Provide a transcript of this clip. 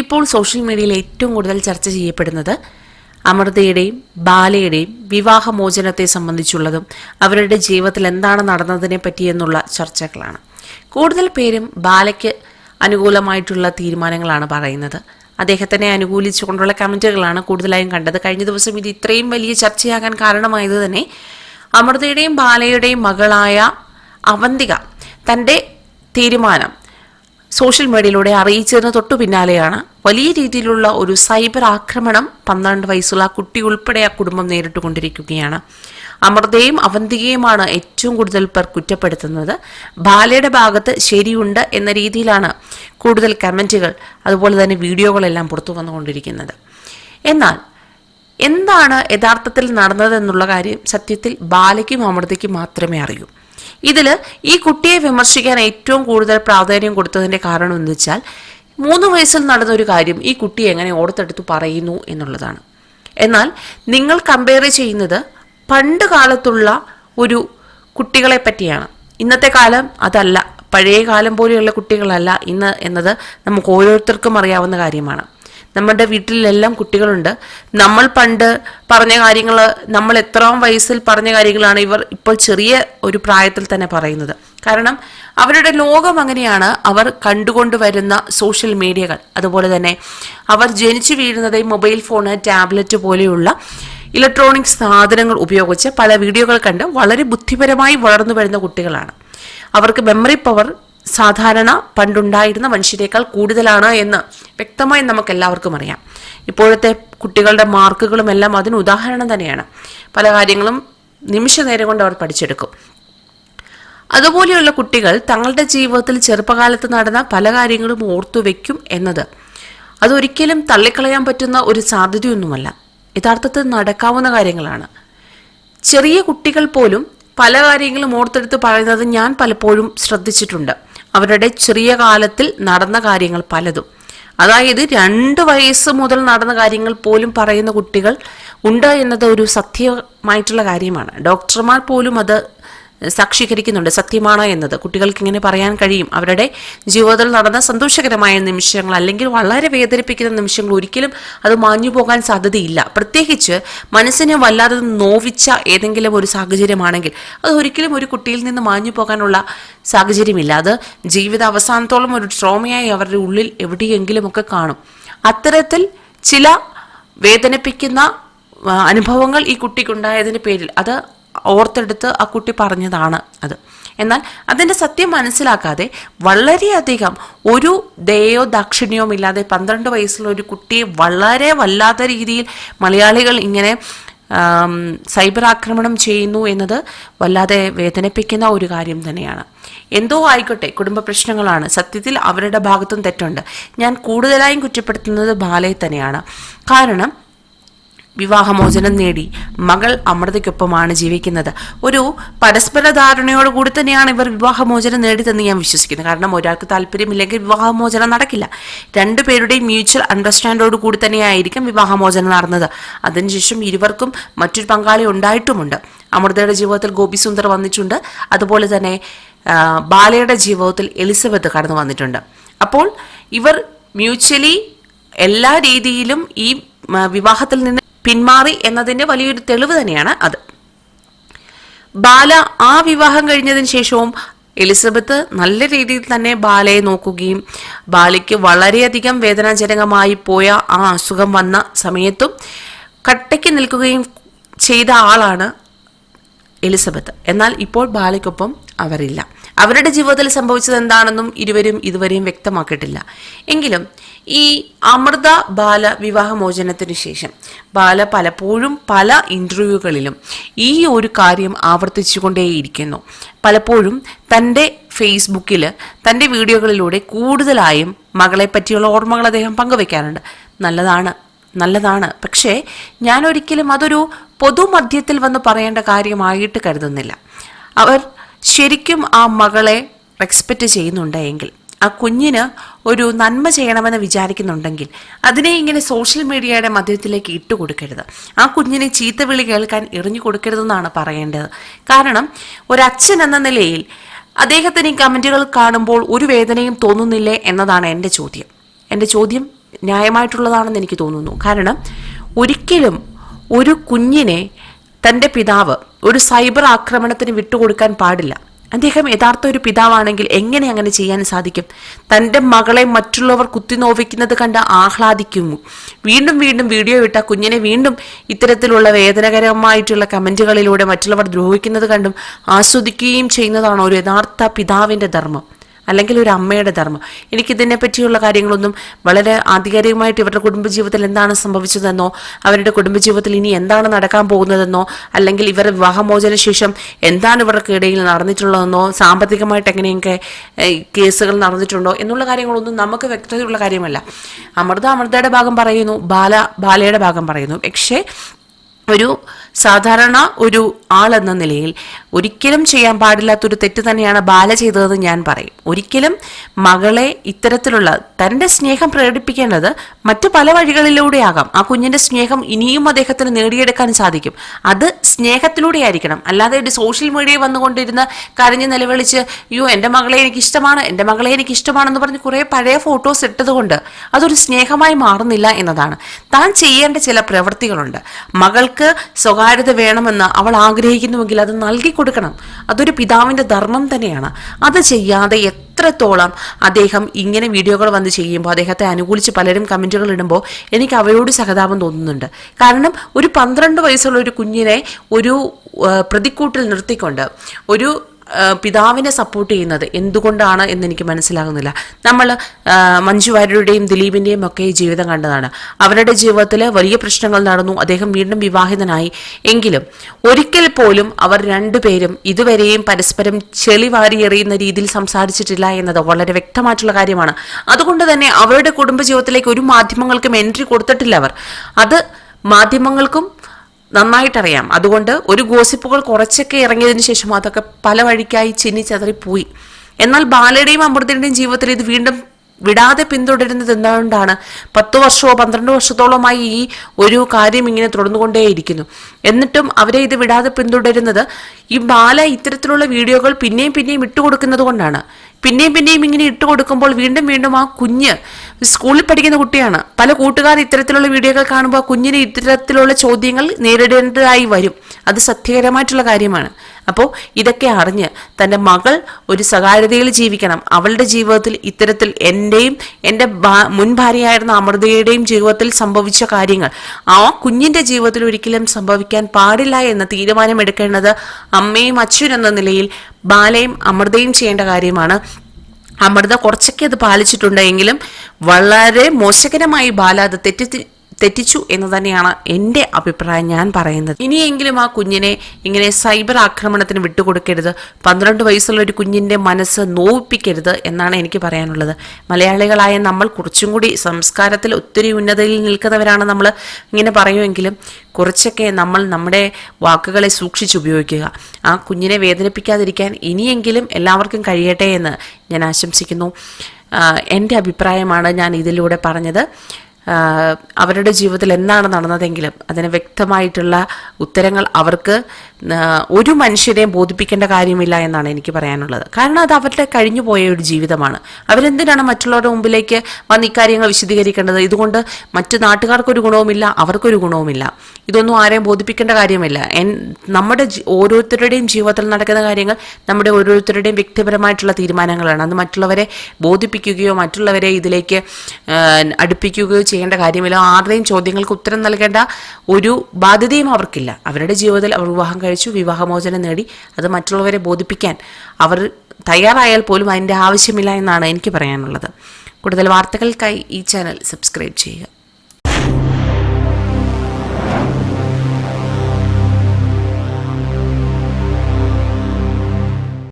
ഇപ്പോൾ സോഷ്യൽ മീഡിയയിൽ ഏറ്റവും കൂടുതൽ ചർച്ച ചെയ്യപ്പെടുന്നത് അമൃതയുടെയും ബാലയുടെയും വിവാഹമോചനത്തെ സംബന്ധിച്ചുള്ളതും അവരുടെ ജീവിതത്തിൽ എന്താണ് നടന്നതിനെ പറ്റിയെന്നുള്ള ചർച്ചകളാണ്. കൂടുതൽ പേരും ബാലയ്ക്ക് അനുകൂലമായിട്ടുള്ള തീരുമാനങ്ങളാണ് പറയുന്നത്. അദ്ദേഹത്തിനെ അനുകൂലിച്ചുകൊണ്ടുള്ള കമന്റുകളാണ് കൂടുതലായും കണ്ടത്. കഴിഞ്ഞ ദിവസം ഇത് ഇത്രയും വലിയ ചർച്ചയാകാൻ കാരണമായത് തന്നെ അമൃതയുടെയും ബാലയുടെയും മകളായ അവന്തിക തന്റെ തീരുമാനം സോഷ്യൽ മീഡിയയിലൂടെ അറിയിച്ചതിന് തൊട്ടു പിന്നാലെയാണ് വലിയ രീതിയിലുള്ള ഒരു സൈബർ ആക്രമണം പന്ത്രണ്ട് വയസ്സുള്ള ആ കുട്ടി ഉൾപ്പെടെ ആ കുടുംബം നേരിട്ടുകൊണ്ടിരിക്കുകയാണ്. അമൃതയും അവന്തികയുമാണ് ഏറ്റവും കൂടുതൽ പേർ കുറ്റപ്പെടുത്തുന്നത്. ബാലയുടെ ഭാഗത്ത് ശരിയുണ്ട് എന്ന രീതിയിലാണ് കൂടുതൽ കമന്റുകൾ അതുപോലെ തന്നെ വീഡിയോകളെല്ലാം പുറത്തു വന്നുകൊണ്ടിരിക്കുന്നത്. എന്നാൽ എന്താണ് യഥാർത്ഥത്തിൽ നടന്നതെന്നുള്ള കാര്യം സത്യത്തിൽ ബാലയ്ക്കും അമൃതയ്ക്കും മാത്രമേ അറിയൂ. ഇതിൽ ഈ കുട്ടിയെ വിമർശിക്കാൻ ഏറ്റവും കൂടുതൽ പ്രാധാന്യം കൊടുത്തതിന്റെ കാരണം എന്ന് വെച്ചാൽ മൂന്ന് വയസ്സിൽ നടന്ന ഒരു കാര്യം ഈ കുട്ടി എങ്ങനെ ഓർത്തെടുത്ത് പറയുന്നു എന്നുള്ളതാണ്. എന്നാൽ നിങ്ങൾ കമ്പയർ ചെയ്യുന്നത് പണ്ട് കാലത്തുള്ള ഒരു കുട്ടികളെ പറ്റിയാണ്. ഇന്നത്തെ കാലം അതല്ല. പഴയ കാലം പോലെയുള്ള കുട്ടികളല്ല ഇന്ന് എന്നത് നമുക്ക് ഓരോരുത്തർക്കും അറിയാവുന്ന കാര്യമാണ്. നമ്മുടെ വീട്ടിലെല്ലാം കുട്ടികളുണ്ട്. നമ്മൾ പണ്ട് പറഞ്ഞ കാര്യങ്ങൾ നമ്മൾ എത്രാം വയസ്സിൽ പറഞ്ഞ കാര്യങ്ങളാണ് ഇവർ ഇപ്പോൾ ചെറിയ ഒരു പ്രായത്തിൽ തന്നെ പറയുന്നത്. കാരണം അവരുടെ ലോകം അങ്ങനെയാണ്. അവർ കണ്ടുകൊണ്ടുവരുന്ന സോഷ്യൽ മീഡിയകൾ. അതുപോലെ തന്നെ അവർ ജനിച്ചു വീഴുന്നത് മൊബൈൽ ഫോണ് ടാബ്ലറ്റ് പോലെയുള്ള ഇലക്ട്രോണിക് സാധനങ്ങൾ ഉപയോഗിച്ച് പല വീഡിയോകൾ കണ്ട് വളരെ ബുദ്ധിപരമായി വളർന്നു വരുന്ന കുട്ടികളാണ്. അവർക്ക് മെമ്മറി പവർ സാധാരണ പണ്ടുണ്ടായിരുന്ന മനുഷ്യരെക്കാൾ കൂടുതലാണ് എന്ന് വ്യക്തമായി നമുക്ക് എല്ലാവർക്കും അറിയാം. ഇപ്പോഴത്തെ കുട്ടികളുടെ മാർക്കുകളും എല്ലാം അതിന് ഉദാഹരണം തന്നെയാണ്. പല കാര്യങ്ങളും നിമിഷ നേരം കൊണ്ട് അവർ പഠിച്ചെടുക്കും. അതുപോലെയുള്ള കുട്ടികൾ തങ്ങളുടെ ജീവിതത്തിൽ ചെറുപ്പകാലത്ത് നടന്ന പല കാര്യങ്ങളും ഓർത്തു വെക്കും എന്നത് അതൊരിക്കലും തള്ളിക്കളയാൻ പറ്റുന്ന ഒരു സാധ്യതയൊന്നുമല്ല. യഥാർത്ഥത്തിൽ നടക്കാവുന്ന കാര്യങ്ങളാണ്. ചെറിയ കുട്ടികൾ പോലും പല കാര്യങ്ങളും ഓർത്തെടുത്ത് പറയുന്നത് ഞാൻ പലപ്പോഴും ശ്രദ്ധിച്ചിട്ടുണ്ട്. അവരുടെ ചെറിയ കാലത്തിൽ നടന്ന കാര്യങ്ങൾ പലതും. അതായത് രണ്ട് വയസ്സ് മുതൽ നടന്ന കാര്യങ്ങൾ പോലും പറയുന്ന കുട്ടികൾ ഉണ്ട് എന്നത് ഒരു സത്യമായിട്ടുള്ള കാര്യമാണ്. ഡോക്ടർമാർ പോലും അത് സാക്ഷീകരിക്കുന്നുണ്ട്. സത്യമാണ് എന്നത്. കുട്ടികൾക്ക് ഇങ്ങനെ പറയാൻ കഴിയും. അവരുടെ ജീവിതത്തിൽ നടന്ന സന്തോഷകരമായ നിമിഷങ്ങൾ അല്ലെങ്കിൽ വളരെ വേദനിപ്പിക്കുന്ന നിമിഷങ്ങൾ ഒരിക്കലും അത് മാഞ്ഞു പോകാൻ സാധ്യതയില്ല. പ്രത്യേകിച്ച് മനസ്സിനെ വല്ലാതെ നോവിച്ച ഏതെങ്കിലും ഒരു സാഹചര്യമാണെങ്കിൽ അത് ഒരിക്കലും ഒരു കുട്ടിയിൽ നിന്ന് മാഞ്ഞു പോകാനുള്ള സാഹചര്യമില്ല. അത് ജീവിത അവസാനത്തോളം ഒരു ട്രോമയായി അവരുടെ ഉള്ളിൽ എവിടെയെങ്കിലുമൊക്കെ കാണും. അത്തരത്തിൽ ചില വേദനിപ്പിക്കുന്ന അനുഭവങ്ങൾ ഈ കുട്ടിക്കുണ്ടായതിന് പേരിൽ അത് ഓർത്തെടുത്ത് ആ കുട്ടി പറഞ്ഞതാണ് അത്. എന്നാൽ അതിന്റെ സത്യം മനസ്സിലാക്കാതെ വളരെയധികം ഒരു ദയോ ദാക്ഷിണ്യവും ഇല്ലാതെ പന്ത്രണ്ട് വയസ്സുള്ള ഒരു കുട്ടിയെ വളരെ വല്ലാത്ത രീതിയിൽ മലയാളികൾ ഇങ്ങനെ സൈബർ ആക്രമണം ചെയ്യുന്നു എന്നത് വല്ലാതെ വേദനിപ്പിക്കുന്ന ഒരു കാര്യം തന്നെയാണ്. എന്തോ ആയിക്കോട്ടെ കുടുംബ പ്രശ്നങ്ങളാണ്. സത്യത്തിൽ അവരുടെ ഭാഗത്തും തെറ്റുണ്ട്. ഞാൻ കൂടുതലായും കുറ്റപ്പെടുത്തുന്നത് ബാലയെ തന്നെയാണ്. കാരണം വിവാഹമോചനം നേടി. മകൾ അമൃതയ്ക്കൊപ്പമാണ് ജീവിക്കുന്നത്. ഒരു പരസ്പര ധാരണയോട് കൂടി തന്നെയാണ് ഇവർ വിവാഹമോചനം നേടിയതെന്ന് ഞാൻ വിശ്വസിക്കുന്നു. കാരണം ഒരാൾക്ക് താല്പര്യമില്ലെങ്കിൽ വിവാഹമോചനം നടക്കില്ല. രണ്ടുപേരുടെയും മ്യൂച്വൽ അണ്ടർസ്റ്റാൻഡോട് കൂടി തന്നെയായിരിക്കും വിവാഹമോചനം നടന്നത്. അതിനുശേഷം ഇരുവർക്കും മറ്റൊരു പങ്കാളി ഉണ്ടായിട്ടുമുണ്ട്. അമൃതയുടെ ജീവിതത്തിൽ ഗോപി സുന്ദർ വന്നിട്ടുണ്ട്. അതുപോലെ തന്നെ ബാലയുടെ ജീവിതത്തിൽ എലിസബത്ത് കടന്നു വന്നിട്ടുണ്ട്. അപ്പോൾ ഇവർ മ്യൂച്വലി എല്ലാ രീതിയിലും ഈ വിവാഹത്തിൽ നിന്ന് പിന്മാറി എന്നതിന്റെ വലിയൊരു തെളിവ് തന്നെയാണ് അത്. ബാല ആ വിവാഹം കഴിഞ്ഞതിന് ശേഷവും എലിസബത്ത് നല്ല രീതിയിൽ തന്നെ ബാലയെ നോക്കുകയും ബാലയ്ക്ക് വളരെയധികം വേദനാജനകമായി പോയ ആ അസുഖം വന്ന സമയത്തും കട്ടയ്ക്ക് നിൽക്കുകയും ചെയ്ത ആളാണ് എലിസബത്ത്. എന്നാൽ ഇപ്പോൾ ബാലയ്ക്കൊപ്പം അവരില്ല. അവരുടെ ജീവിതത്തിൽ സംഭവിച്ചത് എന്താണെന്നും ഇരുവരും ഇതുവരെയും വ്യക്തമാക്കിയിട്ടില്ല. എങ്കിലും ഈ അമൃത ബാല വിവാഹമോചനത്തിന് ശേഷം ബാല പലപ്പോഴും പല ഇന്റർവ്യൂകളിലും ഈ ഒരു കാര്യം ആവർത്തിച്ചുകൊണ്ടേയിരിക്കുന്നു. പലപ്പോഴും തന്റെ ഫേസ്ബുക്കിൽ തന്റെ വീഡിയോകളിലൂടെ കൂടുതലായും മകളെ പറ്റിയുള്ള ഓർമ്മകൾ അദ്ദേഹം പങ്കുവെക്കാറുണ്ട്. നല്ലതാണ് നല്ലതാണ്. പക്ഷേ ഞാനൊരിക്കലും അതൊരു പൊതുമധ്യത്തിൽ വന്ന് പറയേണ്ട കാര്യമായിട്ട് കരുതുന്നില്ല. അവർ ശരിക്കും ആ മകളെ റെസ്പെക്റ്റ് ചെയ്യുന്നുണ്ടെങ്കിൽ ആ കുഞ്ഞിന് ഒരു നന്മ ചെയ്യണമെന്ന് വിചാരിക്കുന്നുണ്ടെങ്കിൽ അതിനെ ഇങ്ങനെ സോഷ്യൽ മീഡിയയുടെ മധ്യത്തിലേക്ക് ഇട്ടുകൊടുക്കരുത് ആ കുഞ്ഞിനെ ചീത്ത വിളി കേൾക്കാൻ എറിഞ്ഞു കൊടുക്കരുതെന്നാണ് പറയേണ്ടത്. കാരണം ഒരച്ഛൻ എന്ന നിലയിൽ അദ്ദേഹത്തിന് ഈ കമന്റുകൾ കാണുമ്പോൾ ഒരു വേദനയും തോന്നുന്നില്ലേ എന്നതാണ് എന്റെ ചോദ്യം. എന്റെ ചോദ്യം ന്യായമായിട്ടുള്ളതാണെന്ന് എനിക്ക് തോന്നുന്നു. കാരണം ഒരിക്കലും ഒരു കുഞ്ഞിനെ തന്റെ പിതാവ് ഒരു സൈബർ ആക്രമണത്തിന് വിട്ടുകൊടുക്കാൻ പാടില്ല. അദ്ദേഹം യഥാർത്ഥ ഒരു പിതാവാണെങ്കിൽ എങ്ങനെ അങ്ങനെ ചെയ്യാൻ സാധിക്കും? തന്റെ മകളെ മറ്റുള്ളവർ കുത്തിനോവിക്കുന്നത് കണ്ട് ആഹ്ലാദിക്കുന്നു. വീണ്ടും വീണ്ടും വീഡിയോ ഇട്ട കുഞ്ഞിനെ വീണ്ടും ഇത്തരത്തിലുള്ള വേദനകരമായിട്ടുള്ള കമന്റുകളിലൂടെ മറ്റുള്ളവർ ദ്രോഹിക്കുന്നത് കണ്ടും ആസ്വദിക്കുകയും ചെയ്യുന്നതാണ് ഒരു യഥാർത്ഥ പിതാവിന്റെ ധർമ്മം. അല്ലെങ്കിൽ ഒരു അമ്മയുടെ ധർമ്മം. എനിക്കിതിനെ പറ്റിയുള്ള കാര്യങ്ങളൊന്നും വളരെ ആധികാരികമായിട്ട് ഇവരുടെ കുടുംബജീവിതത്തിൽ എന്താണ് സംഭവിച്ചതെന്നോ അവരുടെ കുടുംബജീവിതത്തിൽ ഇനി എന്താണ് നടക്കാൻ പോകുന്നതെന്നോ അല്ലെങ്കിൽ ഇവരുടെ വിവാഹമോചന ശേഷം എന്താണ് ഇവർക്ക് ഇടയിൽ നടന്നിട്ടുള്ളതെന്നോ സാമ്പത്തികമായിട്ട് എങ്ങനെയൊക്കെ കേസുകൾ നടന്നിട്ടുണ്ടോ എന്നുള്ള കാര്യങ്ങളൊന്നും നമുക്ക് വ്യക്തതയുള്ള കാര്യമല്ല. അമൃത അമൃതയുടെ ഭാഗം പറയുന്നു ബാല ബാലയുടെ ഭാഗം പറയുന്നു. പക്ഷേ ഒരു സാധാരണ ഒരു ആളെന്ന നിലയിൽ ഒരിക്കലും ചെയ്യാൻ പാടില്ലാത്തൊരു തെറ്റ് തന്നെയാണ് ബാല ചെയ്തതെന്ന് ഞാൻ പറയും. ഒരിക്കലും മകളെ ഇത്തരത്തിലുള്ള തന്റെ സ്നേഹം പ്രകടിപ്പിക്കേണ്ടത് മറ്റു പല വഴികളിലൂടെ ആകാം. ആ കുഞ്ഞിന്റെ സ്നേഹം ഇനിയും അദ്ദേഹത്തിന് നേടിയെടുക്കാൻ സാധിക്കും. അത് സ്നേഹത്തിലൂടെ ആയിരിക്കണം. അല്ലാതെ ഒരു സോഷ്യൽ മീഡിയയിൽ വന്നുകൊണ്ടിരുന്ന കരഞ്ഞ് നിലവിളിച്ച് അയ്യോ എന്റെ മകളെ എനിക്ക് ഇഷ്ടമാണ് എന്റെ മകളെ എനിക്ക് ഇഷ്ടമാണെന്ന് പറഞ്ഞ് കുറേ പഴയ ഫോട്ടോസ് ഇട്ടതുകൊണ്ട് അതൊരു സ്നേഹമായി മാറുന്നില്ല എന്നതാണ്. താൻ ചെയ്യേണ്ട ചില പ്രവൃത്തികളുണ്ട്. മകൾക്ക് സ്വകാര്യത വേണമെന്ന് അവൾ ആഗ്രഹിക്കുന്നുവെങ്കിൽ അത് നൽകി കൊടുക്കണം. അതൊരു പിതാവിന്റെ ധർമ്മം തന്നെയാണ്. അത് ചെയ്യാതെ എത്രത്തോളം അദ്ദേഹം ഇങ്ങനെ വീഡിയോകൾ വന്ന് ചെയ്യുമ്പോൾ അദ്ദേഹത്തെ അനുകൂലിച്ച് പലരും കമന്റുകൾ ഇടുമ്പോൾ എനിക്ക് അവരോട് സഹതാപം തോന്നുന്നുണ്ട്. കാരണം ഒരു പന്ത്രണ്ട് വയസ്സുള്ള ഒരു കുഞ്ഞിനെ ഒരു പ്രതിക്കൂട്ടിൽ നിർത്തിക്കൊണ്ട് ഒരു പിതാവിനെ സപ്പോർട്ട് ചെയ്യുന്നത് എന്തുകൊണ്ടാണ് എന്ന് എനിക്ക് മനസ്സിലാകുന്നില്ല. നമ്മൾ മഞ്ജു വാര്യരുടെയും ദിലീപിന്റെയും ഒക്കെ ജീവിതം കണ്ടതാണ്. അവരുടെ ജീവിതത്തിൽ വലിയ പ്രശ്നങ്ങൾ നടന്നു. അദ്ദേഹം വീണ്ടും വിവാഹിതനായി. എങ്കിലും ഒരിക്കൽ പോലും അവർ രണ്ടുപേരും ഇതുവരെയും പരസ്പരം ചെളി വാരി എറിയുന്ന രീതിയിൽ സംസാരിച്ചിട്ടില്ല എന്നത് വളരെ വ്യക്തമായിട്ടുള്ള കാര്യമാണ്. അതുകൊണ്ട് തന്നെ അവരുടെ കുടുംബജീവിതത്തിലേക്ക് ഒരു മാധ്യമങ്ങൾക്കും എൻട്രി കൊടുത്തിട്ടില്ല അവർ. അത് മാധ്യമങ്ങൾക്കും നന്നായിട്ടറിയാം. അതുകൊണ്ട് ഒരു ഗോസിപ്പുകൾ കുറച്ചൊക്കെ ഇറങ്ങിയതിന് ശേഷം അതൊക്കെ പല വഴിക്കായി ചിന്നിച്ചതറിപ്പോയി എന്നാൽ ബാലയുടെയും അമൃതയുടെയും ജീവിതത്തിൽ ഇത് വീണ്ടും വിടാതെ പിന്തുടരുന്നത് എന്തുകൊണ്ടാണ്? പത്ത് വർഷമോ പന്ത്രണ്ട് വർഷത്തോളമായി ഈ ഒരു കാര്യം ഇങ്ങനെ തുടർന്നുകൊണ്ടേയിരിക്കുന്നു. എന്നിട്ടും അവരെ ഇത് വിടാതെ പിന്തുടരുന്നത് ഈ ബാല ഇത്തരത്തിലുള്ള വീഡിയോകൾ പിന്നെയും പിന്നെയും ഇട്ടുകൊടുക്കുന്നത് കൊണ്ടാണ്. പിന്നെയും പിന്നെയും ഇങ്ങനെ ഇട്ട് കൊടുക്കുമ്പോൾ വീണ്ടും വീണ്ടും ആ കുഞ്ഞ് സ്കൂളിൽ പഠിക്കുന്ന കുട്ടിയാണ്. പല കൂട്ടുകാർ ഇത്തരത്തിലുള്ള വീഡിയോകൾ കാണുമ്പോൾ ആ കുഞ്ഞിന് ഇത്തരത്തിലുള്ള ചോദ്യങ്ങൾ നേരിടേണ്ടതായി വരും. അത് സത്യകരമായിട്ടുള്ള കാര്യമാണ്. അപ്പോൾ ഇതൊക്കെ അറിഞ്ഞ് തന്റെ മകൾ ഒരു സ്വകാര്യതയിൽ ജീവിക്കണം. അവളുടെ ജീവിതത്തിൽ ഇത്തരത്തിൽ എന്റെയും എന്റെ മുൻ ഭാര്യയായിരുന്ന അമൃതയുടെയും ജീവിതത്തിൽ സംഭവിച്ച കാര്യങ്ങൾ. ആ കുഞ്ഞിന്റെ ജീവിതത്തിൽ ഒരിക്കലും സംഭവിക്കാൻ പാടില്ല എന്ന തീരുമാനമെടുക്കേണ്ടത് അമ്മയും അച്ഛനും എന്ന നിലയിൽ ബാലയും അമൃതയും ചെയ്യേണ്ട കാര്യമാണ്. അമൃത കുറച്ചൊക്കെ അത് പാലിച്ചിട്ടുണ്ടെങ്കിലും വളരെ മോശകരമായി ബാല അത് തെറ്റി തെറ്റിച്ചു എന്ന് തന്നെയാണ് എന്റെ അഭിപ്രായം ഞാൻ പറയുന്നത്. ഇനിയെങ്കിലും ആ കുഞ്ഞിനെ ഇങ്ങനെ സൈബർ ആക്രമണത്തിന് വിട്ടുകൊടുക്കരുത്. പന്ത്രണ്ട് വയസ്സുള്ള ഒരു കുഞ്ഞിന്റെ മനസ്സ് നോവിപ്പിക്കരുത് എന്നാണ് എനിക്ക് പറയാനുള്ളത്. മലയാളികളായ നമ്മൾ കുറച്ചും കൂടി സംസ്കാരത്തിൽ ഒത്തിരി ഉന്നതയിൽ നിൽക്കുന്നവരാണ് നമ്മൾ ഇങ്ങനെ പറയുമെങ്കിലും കുറച്ചൊക്കെ നമ്മൾ നമ്മുടെ വാക്കുകളെ സൂക്ഷിച്ചുപയോഗിക്കുക ആ കുഞ്ഞിനെ വേദനിപ്പിക്കാതിരിക്കാൻ ഇനിയെങ്കിലും എല്ലാവർക്കും കഴിയട്ടെ എന്ന് ഞാൻ ആശംസിക്കുന്നു. എന്റെ അഭിപ്രായമാണ് ഞാൻ ഇതിലൂടെ പറഞ്ഞത്. അവരുടെ ജീവിതത്തിൽ എന്താണ് നടന്നതെങ്കിലും അതിന് വ്യക്തമായിട്ടുള്ള ഉത്തരങ്ങൾ അവർക്ക് ഒരു മനുഷ്യരെയും ബോധിപ്പിക്കേണ്ട കാര്യമില്ല എന്നാണ് എനിക്ക് പറയാനുള്ളത്. കാരണം അത് അവരുടെ കഴിഞ്ഞു പോയ ഒരു ജീവിതമാണ്. അവരെന്തിനാണ് മറ്റുള്ളവരുടെ മുമ്പിലേക്ക് വന്ന് ഇക്കാര്യങ്ങൾ വിശദീകരിക്കേണ്ടത്? ഇതുകൊണ്ട് മറ്റ് നാട്ടുകാർക്കൊരു ഗുണവുമില്ല അവർക്കൊരു ഗുണവുമില്ല. ഇതൊന്നും ആരെയും ബോധിപ്പിക്കേണ്ട കാര്യമില്ല. എൻ നമ്മുടെ ഓരോരുത്തരുടെയും ജീവിതത്തിൽ നടക്കുന്ന കാര്യങ്ങൾ നമ്മുടെ ഓരോരുത്തരുടെയും വ്യക്തിപരമായിട്ടുള്ള തീരുമാനങ്ങളാണ്. അത് മറ്റുള്ളവരെ ബോധിപ്പിക്കുകയോ മറ്റുള്ളവരെ ഇതിലേക്ക് അടുപ്പിക്കുകയോ ചെയ്യേണ്ട കാര്യമില്ല. ആരുടെയും ചോദ്യങ്ങൾക്ക് ഉത്തരം നൽകേണ്ട ഒരു ബാധ്യതയും അവർക്കില്ല. അവരുടെ ജീവിതത്തിൽ അവർ വിവാഹം കഴിച്ചു വിവാഹമോചനം നേടി. അത് മറ്റുള്ളവരെ ബോധിപ്പിക്കാൻ അവർ തയ്യാറായാൽ പോലും അതിന്റെ ആവശ്യമില്ല എന്നാണ് എനിക്ക് പറയാനുള്ളത്. കൂടുതൽ വാർത്തകൾക്കായി ഈ ചാനൽ സബ്സ്ക്രൈബ് ചെയ്യുക.